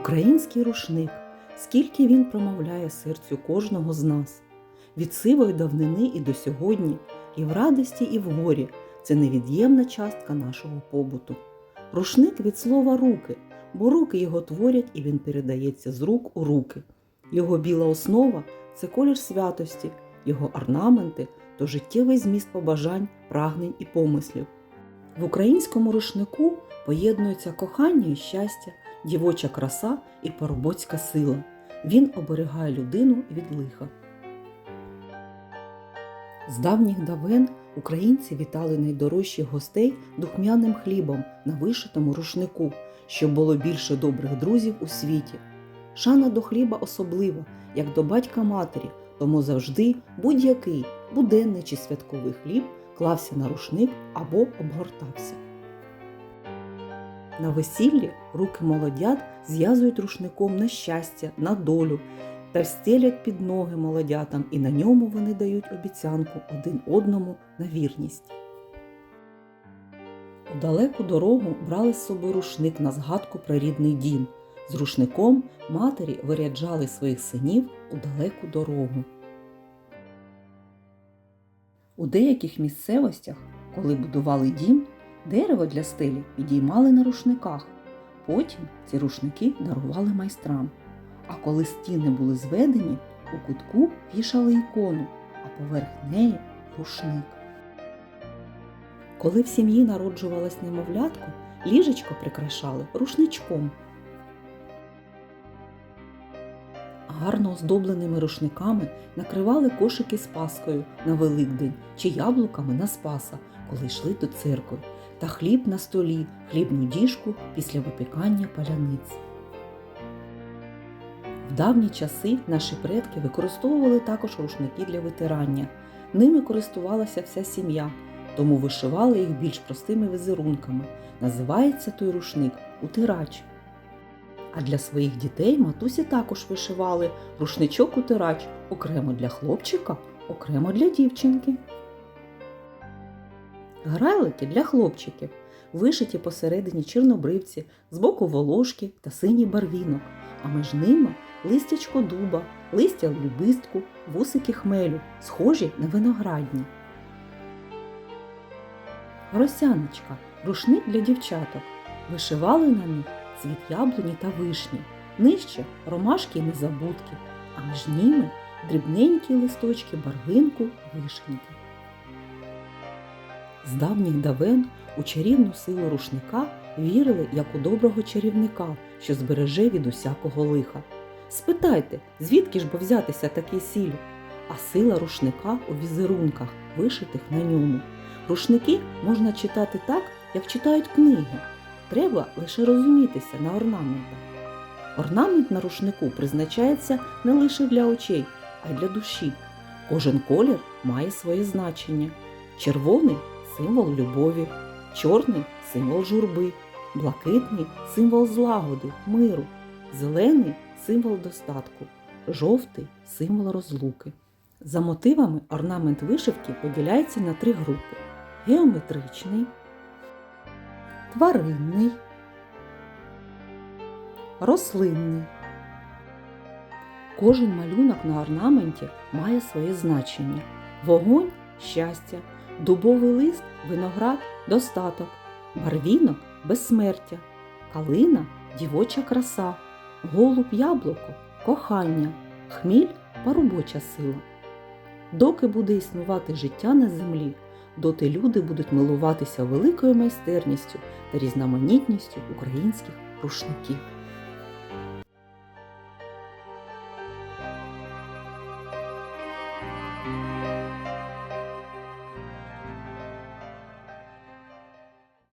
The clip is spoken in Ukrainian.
Український рушник, скільки він промовляє серцю кожного з нас. Від сивої давнини і до сьогодні, і в радості, і в горі це невід'ємна частка нашого побуту. Рушник від слова руки, бо руки його творять і він передається з рук у руки. Його біла основа це колір святості, його орнаменти то життєвий зміст побажань, прагнень і помислів. В українському рушнику поєднуються кохання і щастя, дівоча краса і поробоцька сила. Він оберігає людину від лиха. З давніх давен українці вітали найдорожчих гостей духмяним хлібом на вишитому рушнику, щоб було більше добрих друзів у світі. Шана до хліба особлива, як до батька матері, тому завжди будь-який буденний чи святковий хліб клався на рушник або обгортався. На весіллі руки молодят зв'язують рушником на щастя, на долю та стелять під ноги молодятам, і на ньому вони дають обіцянку один одному на вірність. У далеку дорогу брали з собою рушник на згадку про рідний дім. З рушником матері виряджали своїх синів у далеку дорогу. У деяких місцевостях, коли будували дім, дерево для стелі підіймали на рушниках. Потім ці рушники дарували майстрам. А коли стіни були зведені, у кутку вішали ікону, а поверх неї рушник. Коли в сім'ї народжувалась немовлятко, ліжечко прикрашали рушничком. Гарно оздобленими рушниками накривали кошики з паскою на Великдень чи яблуками на Спаса, коли йшли до церкви, та хліб на столі, хлібну діжку після випікання паляниць. В давні часи наші предки використовували також рушники для витирання. Ними користувалася вся сім'я, тому вишивали їх більш простими візерунками. Називається той рушник утирач. А для своїх дітей матусі також вишивали рушничок утирач окремо для хлопчика, окремо для дівчинки. Грайлики для хлопчиків, вишиті посередині чорнобривці, збоку волошки та синій барвінок, а між ними листячко дуба, листя любистку, вусики хмелю, схожі на виноградні. Росяночка рушник для дівчаток. Вишивали на них цвіт яблуні та вишні, нижче ромашки і незабудки, а між ними дрібненькі листочки барвинку вишеньки. З давніх давен у чарівну силу рушника вірили як у доброго чарівника, що збереже від усякого лиха. Спитайте, звідки ж бо взятися такий сіль? А сила рушника у візерунках, вишитих на ньому. Рушники можна читати так, як читають книги. Треба лише розумітися на орнаментах. Орнамент на рушнику призначається не лише для очей, а й для душі. Кожен колір має своє значення. Червоний символ любові, чорний символ журби, блакитний символ злагоди, миру, зелений символ достатку, жовтий символ розлуки. За мотивами орнамент вишивки поділяється на три групи: геометричний, тваринний, рослинний. Кожен малюнок на орнаменті має своє значення. Вогонь щастя, дубовий лист виноград достаток, барвінок безсмертя, калина дівоча краса, голуб яблуко кохання, хміль парубоча сила. Доки буде існувати життя на землі, доти люди будуть милуватися великою майстерністю та різноманітністю українських рушників.